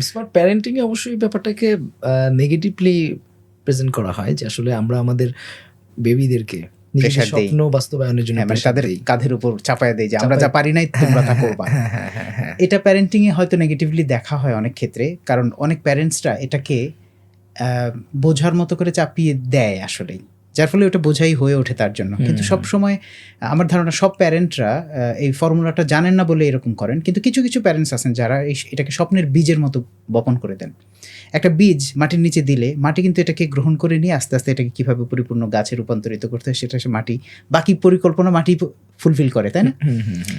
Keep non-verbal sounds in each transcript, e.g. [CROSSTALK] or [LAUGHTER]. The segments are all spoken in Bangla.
স্মার্ট প্যারেন্টিং এ অবশ্যই ব্যাপারটাকে নেগেটিভলি প্রেজেন্ট করা হয় যে আসলে আমরা আমাদের বেবিদেরকে স্বপ্ন বাস্তবায়নের জন্য হ্যাঁ, মানে তাদের কাঁধের উপর চাপায় দেয় যে আমরা যা পারি নাই তোমরা তা করবা। হ্যাঁ হ্যাঁ এটা প্যারেন্টিং এ হয়তো নেগেটিভলি দেখা হয় অনেক ক্ষেত্রে কারণ অনেক প্যারেন্টসরা এটাকে আহ, বোঝার মতো করে চাপিয়ে দেয় আসলেই। যার ফলে ওটা বোঝাই হয়ে ওঠে তার জন্য। কিন্তু। সব সময় আমার ধারণা সব প্যারেন্টরা এই ফর্মুলাটা জানেন না বলে এরকম করেন। কিন্তু কিছু কিছু প্যারেন্টস আছেন যারা এই এটাকে স্বপ্নের বীজের মতো বপন করে দেন। একটা বীজ মাটির নিচে দিলে মাটি কিন্তু এটাকে গ্রহণ করে নিয়ে আস্তে আস্তে এটাকে কীভাবে পরিপূর্ণ গাছে রূপান্তরিত করতে হয় সেটা সে মাটি বাকি পরিকল্পনা মাটি ফুলফিল করে তাই না।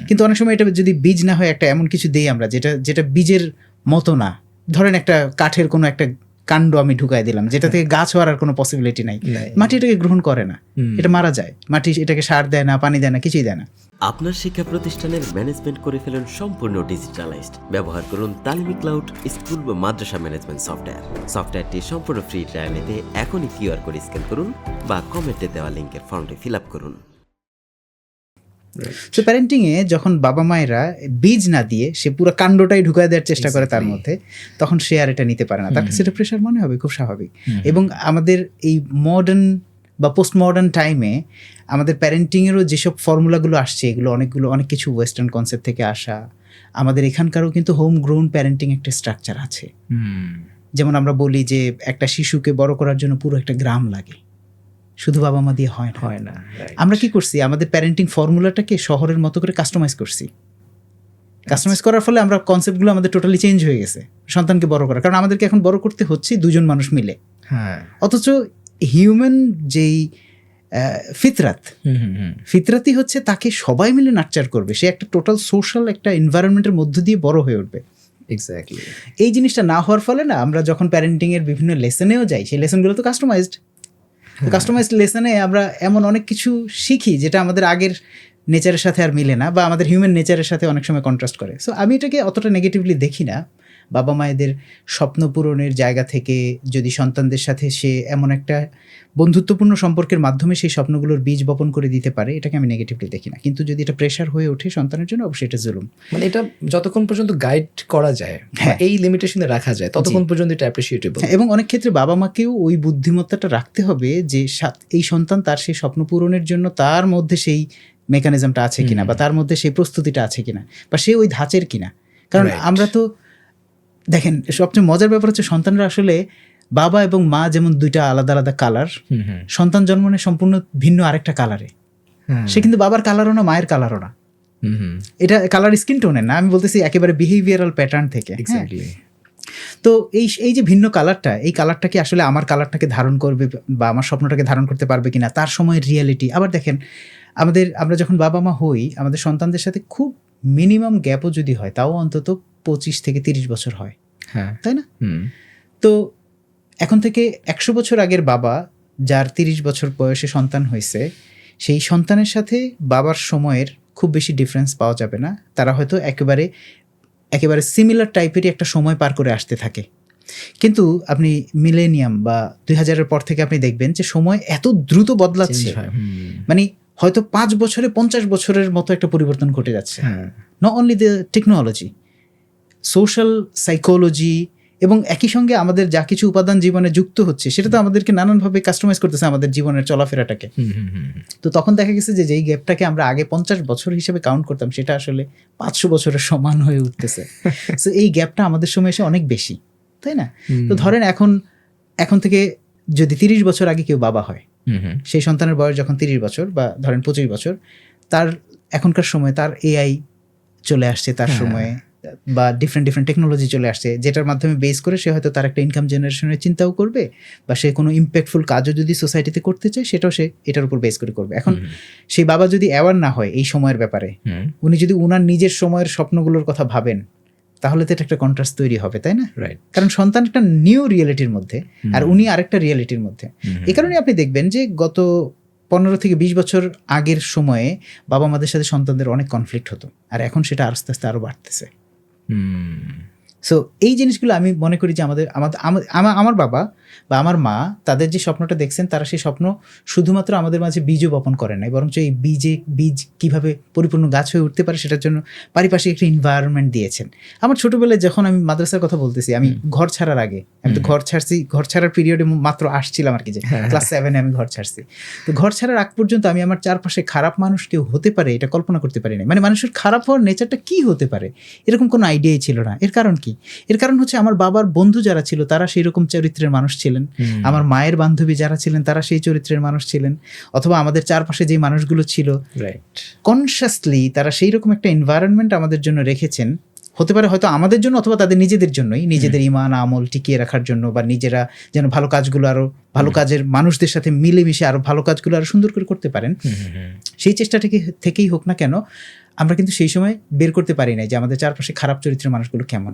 কিন্তু অনেক সময় এটা যদি বীজ না হয় একটা এমন কিছু দেই আমরা যেটা যেটা বীজের মতো না। ধরেন একটা কাঠের কোনো একটা কাণ্ড আমি ঢুকাই দিলাম যেটা থেকে গাছ হওয়ার আর কোনো পসিবিলিটি নাই। নাই। মাটি এটাকে গ্রহণ করে না এটা মারা যায়। মাটি এটাকে সার দেয় না পানি দেয় না কিছুই দেয় না। আপনার শিক্ষা প্রতিষ্ঠানের ম্যানেজমেন্ট করে ফেলুন সম্পূর্ণ ডিজিটালাইজড ব্যবহার করুন তালিমি ক্লাউড স্কুল বা মাদ্রাসা ম্যানেজমেন্ট সফটওয়্যার সফটওয়্যারটি সম্পূর্ণ ফ্রি ট্রায়াল নিতে এখনই কিউআর কোড স্ক্যান করুন বা কমেন্টে দেওয়া লিঙ্কের ফর্মটি ফিল আপ করুন। তো প্যারেন্টিং এ যখন বাবা মায়েরা বীজ না দিয়ে সে পুরো কাণ্ডটাই ঢুকায় দেওয়ার চেষ্টা করে তার মধ্যে তখন সে আর এটা নিতে পারে না। তার কাছে এটা প্রেশার মনে হবে খুব স্বাভাবিক। এবং আমাদের এই মডার্ন বা পোস্ট মডার্ন টাইমে আমাদের প্যারেন্টিংয়েরও যেসব ফর্মুলাগুলো আসছে এগুলো অনেকগুলো অনেক কিছু ওয়েস্টার্ন কনসেপ্ট থেকে আসা আমাদের এখানকারও কিন্তু হোম গ্রোন প্যারেন্টিং একটা স্ট্রাকচার আছে। যেমন আমরা বলি যে একটা শিশুকে বড় করার জন্য পুরো একটা গ্রাম লাগে। শুধু বাবা মা দিয়ে হয় না। হয় না আমরা কি করছি? আমাদের প্যারেন্টিং ফর্মুলাটাকে শহরের মতো করে কাস্টমাইজ করছি। কাস্টমাইজ করার ফলে আমরা কনসেপ্টগুলো আমাদের টোটালি চেঞ্জ হয়ে গেছে সন্তানকে বড় করা। কারণ আমাদেরকে এখন বড় করতে হচ্ছে দুজন মানুষ মিলে। হ্যাঁ। অথচ হিউম্যান যেই ফিতরাত। ফিতরাতই হচ্ছে তাকে সবাই মিলে নার্চার করবে। সে একটা টোটাল সোশ্যাল একটা এনভায়রনমেন্টের মধ্য দিয়ে বড় হয়ে উঠবে। এক্স্যাক্টলি এই জিনিসটা না হওয়ার ফলে না আমরা যখন প্যারেন্টিংয়ের বিভিন্ন লেসনেও যাই সেই লেসনগুলো তো কাস্টমাইজড কাস্টমাইজড লেসনে আমরা এমন অনেক কিছু শিখি যেটা আমাদের আগের নেচারের সাথে আর মিলে না বা আমাদের হিউম্যান নেচারের সাথে অনেক সময় কন্ট্রাস্ট করে। সো আমি এটাকে অতটা নেগেটিভলি দেখি না। বাবা মায়েদের স্বপ্ন পূরণের জায়গা থেকে যদি সন্তানদের সাথে সে এমন একটা বন্ধুত্বপূর্ণ সম্পর্কের মাধ্যমে সেই স্বপ্নগুলোর বীজ বপন করে দিতে পারে এটাকে আমি নেগেটিভলি দেখি না। কিন্তু যদি এটা প্রেশার হয়ে ওঠে সন্তানের জন্য অবশ্যই এটা জুলুম। মানে এটা যতক্ষণ পর্যন্ত গাইড করা যায় হ্যাঁ। এই লিমিটেশনে রাখা যায় ততক্ষণ পর্যন্ত এটা অ্যাপ্রিসিয়েটেবল এবং অনেক ক্ষেত্রে বাবা মাকেও ওই বুদ্ধিমত্তাটা রাখতে হবে যে এই সন্তান তার সেই স্বপ্ন পূরণের জন্য তার মধ্যে সেই মেকানিজমটা আছে কিনা বা তার মধ্যে সেই প্রস্তুতিটা আছে কিনা বা সে ওই ধাঁচের কিনা। কারণ আমরা তো দেখেন সবচেয়ে মজার ব্যাপার হচ্ছে সন্তানরা আসলে বাবা এবং মা যেমন দুইটা আলাদা আলাদা কালার সন্তান জন্ম নেয় সম্পূর্ণ ভিন্ন আরেকটা কালারে। সে কিন্তু বাবার কালারও না মায়ের কালারও না। এটা কালার স্কিন টোনের না আমি বলতেছি একেবারে বিহেভিয়ারাল প্যাটার্ন থেকে হ্যাঁ? তো এই এই যে ভিন্ন কালারটা এই কালারটা কি আসলে আমার কালারটাকে ধারণ করবে বা আমার স্বপ্নটাকে ধারণ করতে পারবে কিনা তার সময়ের রিয়ালিটি আবার দেখেন আমাদের আমরা যখন বাবা মা হই আমাদের সন্তানদের সাথে খুব মিনিমাম গ্যাপও যদি হয় তাও অন্তত পঁচিশ থেকে তিরিশ বছর হয়। হ্যাঁ। তাই না? তো এখন থেকে একশো বছর আগের বাবা যার তিরিশ বছর বয়সে সন্তান হয়েছে সেই সন্তানের সাথে বাবার সময়ের খুব বেশি ডিফারেন্স পাওয়া যাবে না। তারা হয়তো একেবারে একেবারে সিমিলার টাইপেরই একটা সময় পার করে আসতে থাকে। কিন্তু আপনি মিলেনিয়াম বা দুই হাজারের পর থেকে আপনি দেখবেন যে সময় এত দ্রুত বদলাচ্ছে। মানে হয়তো পাঁচ বছরে পঞ্চাশ বছরের মতো একটা পরিবর্তন ঘটে যাচ্ছে। Not only the technology social psychology এবং একই সঙ্গে আমাদের যা কিছু উপাদান জীবনে যুক্ত হচ্ছে সেটা তো আমাদেরকে নানানভাবে কাস্টমাইজ করতেছে আমাদের জীবনের চলাফেরাটাকে। তো তখন দেখা গেছে যে যেই গ্যাপটাকে আমরা আগে পঞ্চাশ বছর হিসেবে কাউন্ট করতাম সেটা আসলে পাঁচশো বছরের সমান হয়ে উঠতেছে। [LAUGHS] তো এই গ্যাপটা আমাদের সময় এসে অনেক বেশি তাই না? তো ধরেন এখন এখন থেকে যদি তিরিশ বছর আগে কেউ বাবা হয় সেই সন্তানের বয়স যখন তিরিশ বছর বা ধরেন পঁচিশ বছর তার এখনকার সময় তার এআই চলে আসছে তার হ্যাঁ। সময়ে বা ডিফারেন্ট ডিফারেন্ট টেকনোলজি চলে আসছে যেটার মাধ্যমে বেস করে সে হয়তো তার একটা ইনকাম জেনারেশনের চিন্তাও করবে বা সে কোনো ইম্প্যাক্টফুল কাজও যদি সোসাইটিতে করতে চায় সেটাও সে এটার উপর বেস করে করবে। এখন সেই বাবা যদি অ্যাওয়ার না হয় এই সময়ের ব্যাপারে উনি যদি উনার নিজের সময়ের স্বপ্নগুলোর কথা ভাবেন তাহলে তো এটা একটা কন্ট্রাস্ট তৈরি হবে তাই না? রাইট কারণ সন্তান একটা নিউ রিয়েলিটির মধ্যে আর উনি আরেকটা রিয়েলিটির মধ্যে। এ কারণে আপনি দেখবেন যে গত পনেরো থেকে বিশ বছর আগের সময়ে বাবা মাদের সাথে সন্তানদের অনেক কনফ্লিক্ট হতো আর এখন সেটা আস্তে আস্তে আরও বাড়তেছে। সো এই জিনিসগুলো আমি মনে করি যে আমাদের আমাদের আমা- আমা- আমার বাবা বা আমার মা তাদের যে স্বপ্নটা দেখছেন তারা সেই স্বপ্ন শুধুমাত্র আমাদের মাঝে বীজও বপন করে নাই। বরঞ্চ এই বীজে বীজ কীভাবে পরিপূর্ণ গাছ হয়ে উঠতে পারে সেটার জন্য পারিপার্শ্বিক একটা এনভায়রনমেন্ট দিয়েছেন। আমার ছোটোবেলায় যখন আমি মাদ্রাসার কথা বলতেছি আমি ঘর ছাড়ার আগে আমি তো ঘর ছাড়ছি ঘর ছাড়ার পিরিয়ডে মাত্র আসছিলাম আর কি যে হ্যাঁ। ক্লাস সেভেনে আমি ঘর ছাড়ছি। তো ঘর ছাড়ার আগ পর্যন্ত আমি আমার চারপাশে খারাপ মানুষ কেউ হতে পারে এটা কল্পনা করতে পারিনি মানে মানুষের খারাপ হওয়ার নেচারটা কি হতে পারে? এরকম কোনো আইডিয়াই ছিল না। এর কারণ কি? এর কারণ হচ্ছে আমার বাবার বন্ধু যারা ছিল তারা সেই রকম চরিত্রের মানুষ ছিলেন। আমার মায়ের বান্ধবী যারা ছিলেন তারা সেই চরিত্রের মানুষ ছিলেন। অথবা আমাদের চারপাশে যে মানুষগুলো ছিল রাইট কনসিয়াসলি তারা সেই রকম একটা এনভায়রনমেন্ট আমাদের জন্য রেখেছেন। হতে পারে হয়তো আমাদের জন্য অথবা তাদের নিজেদের জন্যই। নিজেদের ইমান আমল টিকিয়ে রাখার জন্য বা নিজেরা যেন ভালো কাজগুলো আরও ভালো কাজের মানুষদের সাথে মিলেমিশে আরও ভালো কাজগুলো আরও সুন্দর করে করতে পারেন। সেই চেষ্টা থেকে থেকেই হোক না কেন আমরা কিন্তু সেই সময় বের করতে পারি নাই যে আমাদের চারপাশে খারাপ চরিত্রের মানুষগুলো কেমন।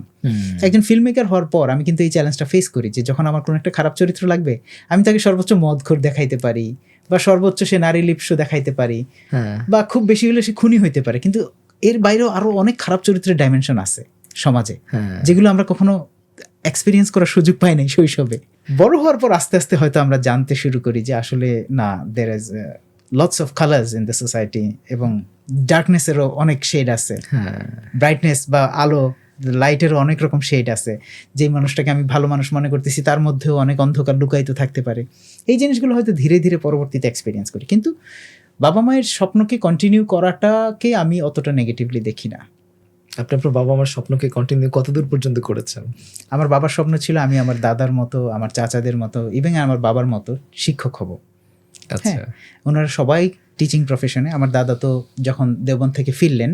একজন ফিল্ম মেকার হওয়ার পর আমি কিন্তু এই চ্যালেঞ্জটা ফেস করি যে যখন আমার কোনো একটা খারাপ চরিত্র লাগবে আমি তাকে সর্বোচ্চ মদখোর দেখাইতে পারি বা সর্বোচ্চ সে নারী লিপ্স দেখাইতে পারি হ্যাঁ। বা খুব বেশি হলে সে খুনি হইতে পারে। কিন্তু এর বাইরেও আরও অনেক খারাপ চরিত্রের ডাইমেনশন আছে সমাজে হ্যাঁ। যেগুলো আমরা কখনো এক্সপিরিয়েন্স করার সুযোগ পাই নাই শৈশবে। বড় হওয়ার পর আস্তে আস্তে হয়তো আমরা জানতে শুরু করি যে আসলে না there is lots of colours in the society এবং ডার্কনেসেরও অনেক শেড আছে। হ্যাঁ। ব্রাইটনেস বা আলো লাইটেরও অনেক রকম শেড আছে। যে মানুষটাকে আমি ভালো মানুষ মনে করতেছি তার মধ্যেও অনেক অন্ধকার লুকায়িত থাকতে পারে। এই জিনিসগুলো হয়তো ধীরে ধীরে পরবর্তীতে এক্সপিরিয়েন্স করি। কিন্তু বাবা মায়ের স্বপ্নকে কন্টিনিউ করাটাকে আমি অতটা নেগেটিভলি দেখি না। আপনি আপনার বাবা আমার স্বপ্নকে কন্টিনিউ কতদূর পর্যন্ত করেছেন? আমার বাবার স্বপ্ন ছিল আমি আমার দাদার মতো আমার চাচাদের মতো ইভেন আমার বাবার মতো শিক্ষক হব। আচ্ছা। ওনারা সবাই টিচিং প্রফেশনে আমার দাদা তো যখন দেওবন থেকে ফিরলেন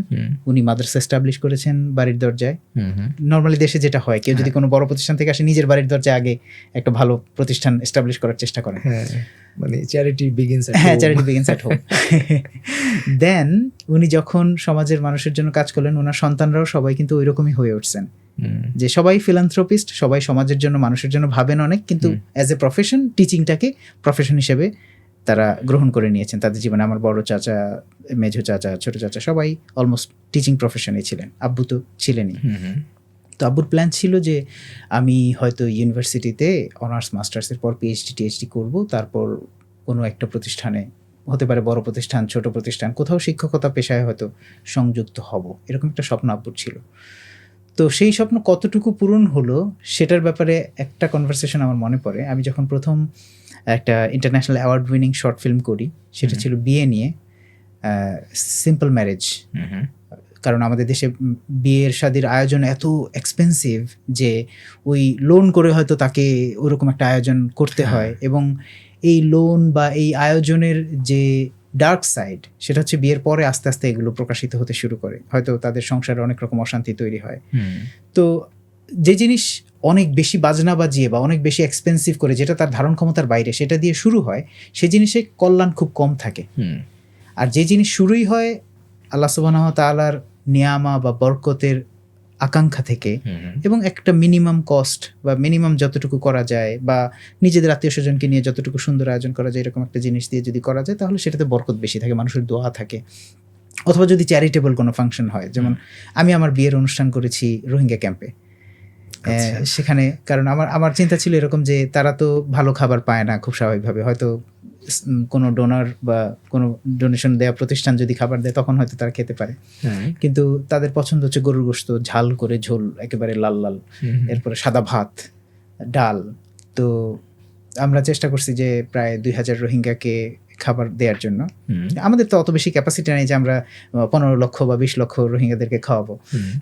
উনি মাদ্রাসা এস্টাবলিশ করেছেন বাড়ির দরজায়। নর্মালি দেশে যেটা হয় কেউ যদি কোনো বড় প্রতিষ্ঠান থেকে আসে নিজের বাড়ির দরজায় আগে একটা ভালো প্রতিষ্ঠান এস্টাবলিশ করার চেষ্টা করেন। হ্যাঁ মানে চ্যারিটি বিগিনস হ্যাঁ charity begins at home then উনি যখন সমাজের মানুষের জন্য কাজ করলেন ওনার সন্তানরাও সবাই কিন্তু ওই রকমই হয়ে উঠছেন। যে সবাই ফিলান্থ্রোপিস্ট সবাই সমাজের জন্য মানুষের জন্য ভাবেন অনেক কিন্তু অ্যাজ এ প্রফেশন টিচিংটাকে প্রফেশন হিসেবে তারা গ্রহণ করে নিয়েছেন। তাদের জীবনে আমার বড় চাচা মেঝো চাচা ছোট চাচা সবাই অলমোস্ট টিচিং প্রফেশনে ছিলেন। আব্বু তো ছিলেনই। তো আব্বুর প্ল্যান ছিল যে আমি হয়তো ইউনিভার্সিটিতে অনার্স মাস্টার্সের পর পিএইচডি টিএইচডি করব তারপর কোনো একটা প্রতিষ্ঠানে হতে পারে বড় প্রতিষ্ঠান ছোট প্রতিষ্ঠান কোথাও শিক্ষকতা পেশায় হয়তো সংযুক্ত হব। এরকম একটা স্বপ্ন আব্বুর ছিল। তো সেই স্বপ্ন কতটুকু পূরণ হলো সেটার ব্যাপারে একটা কনভারসেশন আমার মনে পড়ে। আমি যখন প্রথম একটা international award winning short film করি সেটা ছিল বিয়ে নিয়ে সিম্পল ম্যারেজ কারণ আমাদের দেশে বিয়ের শাদির আয়োজন এত এক্সপেন্সিভ যে ওই লোন করে হয়তো তাকে ওরকম একটা আয়োজন করতে হ্যাঁ। হয় এবং এই লোন বা এই আয়োজনের যে ডার্ক সাইড সেটা হচ্ছে বিয়ের পরে আস্তে আস্তে এগুলো প্রকাশিত হতে শুরু করে। হয়তো তাদের সংসারে অনেক রকম অশান্তি তৈরি হয়। তো যে জিনিস অনেক বেশি বাজনা বাজিয়ে বা অনেক বেশি এক্সপেন্সিভ করে যেটা তার ধারণ ক্ষমতার বাইরে সেটা দিয়ে শুরু হয় সে জিনিসে কল্যাণ খুব কম থাকে। আর যে জিনিস শুরুই হয় আল্লাহ সুবাহ তালার নিয়ামা বা বরকতের আকাঙ্ক্ষা থেকে এবং একটা মিনিমাম কস্ট বা মিনিমাম যতটুকু করা যায় বা নিজেদের আত্মীয় স্বজনকে নিয়ে যতটুকু সুন্দর আয়োজন করা যায় এরকম একটা জিনিস দিয়ে যদি করা যায় তাহলে সেটাতে বরকত বেশি থাকে মানুষের দোয়া থাকে। অথবা যদি চ্যারিটেবল কোনো ফাংশন হয় যেমন আমি আমার বিয়ের অনুষ্ঠান করেছি রোহিঙ্গা ক্যাম্পে আচ্ছা। সেখানে কারণ আমার আমার চিন্তা ছিল এরকম যে তারা তো ভালো খাবার পায় না খুব স্বাভাবিকভাবে হয়তো কোনো ডোনার বা কোনো ডোনেশন দেওয়া প্রতিষ্ঠান যদি খাবার দেয় তখন হয়তো তারা খেতে পারে। কিন্তু তাদের পছন্দ হচ্ছে গরুর গোস্ত ঝাল করে ঝোল একেবারে লাল লাল। এরপরে সাদা ভাত ডাল। তো আমরা চেষ্টা করছি যে প্রায় দুই হাজার রোহিঙ্গাকে খাবার দেওয়ার জন্য। আমাদের তো অত বেশি ক্যাপাসিটি নেই যে আমরা পনেরো লক্ষ বা বিশ লক্ষ রোহিঙ্গাদেরকে খাওয়াবো।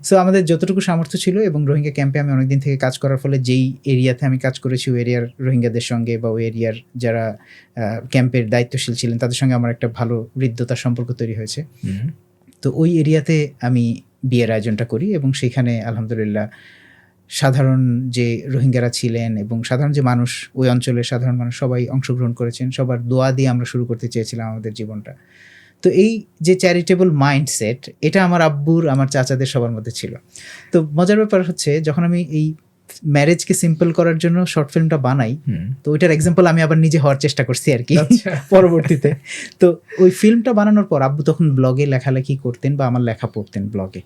সো আমাদের যতটুকু সামর্থ্য ছিল এবং রোহিঙ্গা ক্যাম্পে আমি অনেকদিন থেকে কাজ করার ফলে যেই এরিয়াতে আমি কাজ করেছি ওই এরিয়ার রোহিঙ্গাদের সঙ্গে বা ওই এরিয়ার যারা ক্যাম্পের দায়িত্বশীল ছিলেন তাদের সঙ্গে আমার একটা ভালো হৃদ্যতার সম্পর্ক তৈরি হয়েছে। তো ওই এরিয়াতে আমি বিয়ের আয়োজনটা করি এবং সেখানে আলহামদুলিল্লাহ সাধারণ যে রোহিঙ্গারা ছিলেন এবং সাধারণ যে মানুষ ওই অঞ্চলের সাধারণ মানুষ সবাই অংশগ্রহণ করেছেন সবার দোয়া দিয়ে আমরা শুরু করতে চেয়েছিলাম আমাদের জীবনটা। তো এই যে চ্যারিটেবল মাইন্ডসেট এটা আমার আব্বুর আমার চাচাদের সবার মধ্যে ছিল। তো মজার ব্যাপার হচ্ছে যখন আমি এই ম্যারেজকে সিম্পল করার জন্য শর্ট ফিল্মটা বানাই তো ওইটার এক্সাম্পল আমি আবার নিজে হওয়ার চেষ্টা করছি আর কি আচ্ছা। [LAUGHS] পরবর্তীতে। তো ওই ফিল্মটা বানানোর পর আব্বু তখন ব্লগে লেখালেখি করতেন বা আমার লেখা পড়তেন ব্লগে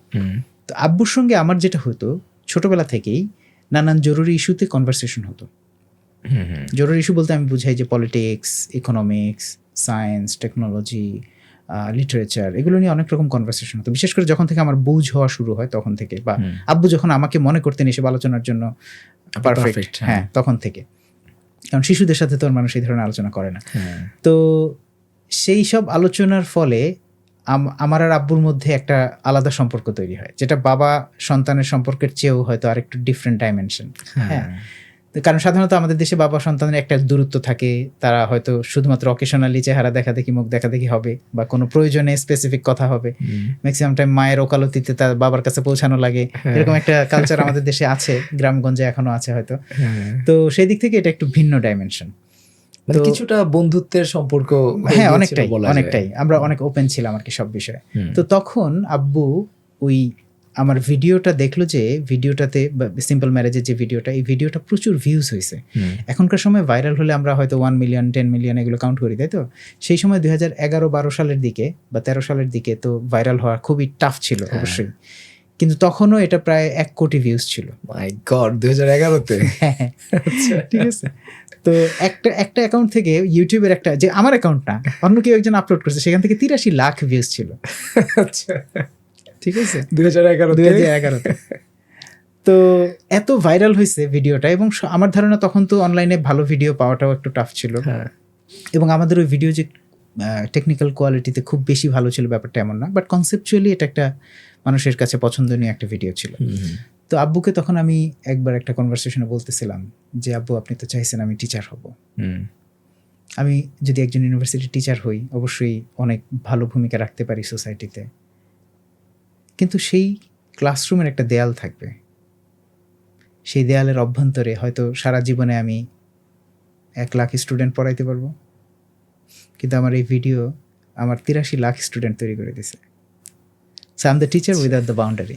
তো আব্বুর সঙ্গে আমার যেটা হতো ছোটবেলা থেকেই নানান জরুরি ইস্যুতে কনভারসেশন হতো। জরুরি ইস্যু বলতে আমি বুঝাই যে politics economics science technology literature এগুলো নিয়ে অনেক রকম কনভারসেশন হতো। বিশেষ করে যখন থেকে আমার বুঝ হওয়া শুরু হয় তখন থেকে বা আব্বু যখন আমাকে মনে করতেন এসব আলোচনার জন্য পারফেক্ট হ্যাঁ। হ্যাঁ তখন থেকে। কারণ শিশুদের সাথে তো মানুষ এই ধরনের আলোচনা করে না। তো সেই সব আলোচনার ফলে আমার আর আব্বুর মধ্যে একটা আলাদা সম্পর্ক তৈরি হয় যেটা বাবা সন্তানের সম্পর্কের চেয়েও হয়তো আরেকটু ডিফারেন্ট ডাইমেনশন হ্যাঁ। কারণ সাধারণত আমাদের দেশে বাবা সন্তানের একটা দূরত্ব থাকে তারা হয়তো শুধুমাত্র অকেশনালি চেহারা দেখা দেখি মুখ দেখা দেখি হবে বা কোনো প্রয়োজনে স্পেসিফিক কথা হবে। ম্যাক্সিমাম টাইম মায়ের ওকালতিতে তার বাবার কাছে পৌঁছানো লাগে। হ্যাঁ। এরকম একটা কালচার আমাদের দেশে আছে গ্রামগঞ্জে এখনও আছে হয়তো। হ্যাঁ। তো সেই দিক থেকে এটা একটু ভিন্ন ডাইমেনশন মানে কিছুটা বন্ধুত্বের সম্পর্ক হ্যাঁ অনেকটাই অনেকটাই। আমরা অনেক ওপেন ছিলাম আর কি সব বিষয়ে। তো তখন আব্বু ওই আমার ভিডিওটা দেখল যে ভিডিওটাতে সিম্পল ম্যারেজের যে ভিডিওটা এই ভিডিওটা প্রচুর ভিউজ হয়েছে এখনকার সময় ভাইরাল হলে আমরা হয়তো ওয়ান মিলিয়ন টেন মিলিয়ন এগুলো কাউন্ট করি তাই তো? সেই সময় দুই হাজার এগারো বারো সালের দিকে বা তেরো সালের দিকে তো ভাইরাল হওয়া খুবই টাফ ছিল হ্যাঁ। অবশ্যই। কিন্তু তখনও এটা প্রায় এক কোটি ভিউজ ছিল। মাই গড দুই হাজার এগারোতে [LAUGHS] ঠিক আছে? তো একটা একটা অ্যাকাউন্ট থেকে ইউটিউবের একটা যে আমার অ্যাকাউন্ট না অন্য কেউ একজন আপলোড করেছে সেখান থেকে তিরাশি লাখ ভিউজ ছিল। আচ্ছা। ঠিক আছে? দুই হাজার এগারো দুই হাজার এগারোতে। তো এত ভাইরাল হয়েছে ভিডিওটা এবং আমার ধারণা তখন তো অনলাইনে ভালো ভিডিও পাওয়াটাও একটু টাফ ছিল। হ্যাঁ। এবং আমাদের ওই ভিডিও যে টেকনিক্যাল কোয়ালিটিতে খুব বেশি ভালো ছিল ব্যাপারটা এমন না বাট কনসেপচুয়ালি এটা একটা মানুষের কাছে পছন্দনীয় একটা ভিডিও ছিল। তো আব্বুকে তখন আমি একবার একটা কনভারসেশনে বলতেছিলাম যে আব্বু আপনি তো চাইছেন আমি টিচার হব। আমি যদি একজন ইউনিভার্সিটি টিচার হই অবশ্যই অনেক ভালো ভূমিকা রাখতে পারি সোসাইটিতে কিন্তু সেই ক্লাসরুমের একটা দেয়াল থাকবে। সেই দেয়ালের অভ্যন্তরে হয়তো সারা জীবনে আমি এক লাখ স্টুডেন্ট পড়াইতে পারব। কিন্তু আমার এই ভিডিও আমার তিরাশি লাখ স্টুডেন্ট তৈরি করে দিছে। So um the teacher without the boundary